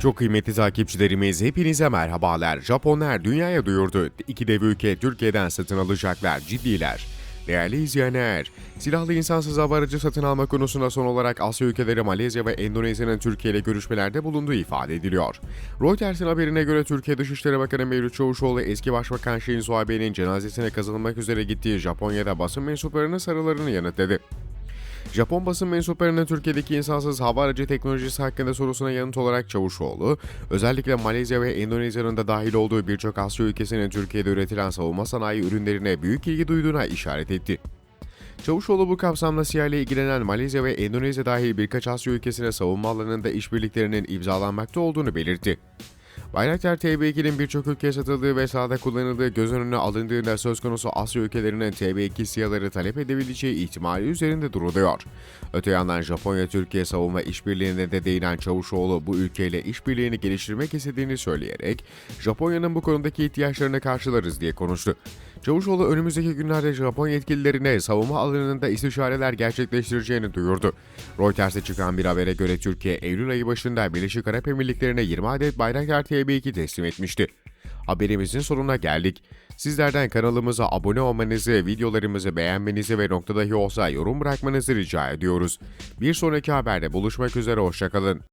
Çok kıymetli takipçilerimiz hepinize merhabalar. Japonlar dünyaya duyurdu. İki dev ülke Türkiye'den satın alacaklar. Ciddiler. Değerli izleyenler, silahlı insansız hava aracı satın alma konusunda son olarak Asya ülkeleri Malezya ve Endonezya'nın Türkiye ile görüşmelerde bulunduğu ifade ediliyor. Reuters'in haberine göre Türkiye Dışişleri Bakanı Mevlüt Çavuşoğlu eski Başbakan Shinzo Abe'nin cenazesine kazanılmak üzere gittiği Japonya'da basın mensuplarının sarılarını yanıtladı. Japon basın mensuplarının Türkiye'deki insansız hava aracı teknolojisi hakkında sorusuna yanıt olarak Çavuşoğlu, özellikle Malezya ve Endonezya'nın da dahil olduğu birçok Asya ülkesinin Türkiye'de üretilen savunma sanayi ürünlerine büyük ilgi duyduğuna işaret etti. Çavuşoğlu bu kapsamda SİHA ile ilgilenen Malezya ve Endonezya dahil birkaç Asya ülkesine savunma alanında işbirliklerinin imzalanmakta olduğunu belirtti. Bayraktar TB2'nin birçok ülkeye satıldığı ve sahada kullanıldığı göz önüne alındığında söz konusu Asya ülkelerinin TB2 SİHA'ları talep edebileceği ihtimali üzerinde duruluyor. Öte yandan Japonya-Türkiye savunma işbirliğine de değinen Çavuşoğlu bu ülkeyle işbirliğini geliştirmek istediğini söyleyerek Japonya'nın bu konudaki ihtiyaçlarını karşılarız diye konuştu. Çavuşoğlu önümüzdeki günlerde Japon yetkililerine savunma alanında istişareler gerçekleştireceğini duyurdu. Reuters'e çıkan bir habere göre Türkiye Eylül ayı başında Birleşik Arap Emirlikleri'ne 20 adet Bayraktar TB2 teslim etmişti. Haberimizin sonuna geldik. Sizlerden kanalımıza abone olmanızı, videolarımızı beğenmenizi ve nokta dahi olsa yorum bırakmanızı rica ediyoruz. Bir sonraki haberde buluşmak üzere, hoşçakalın.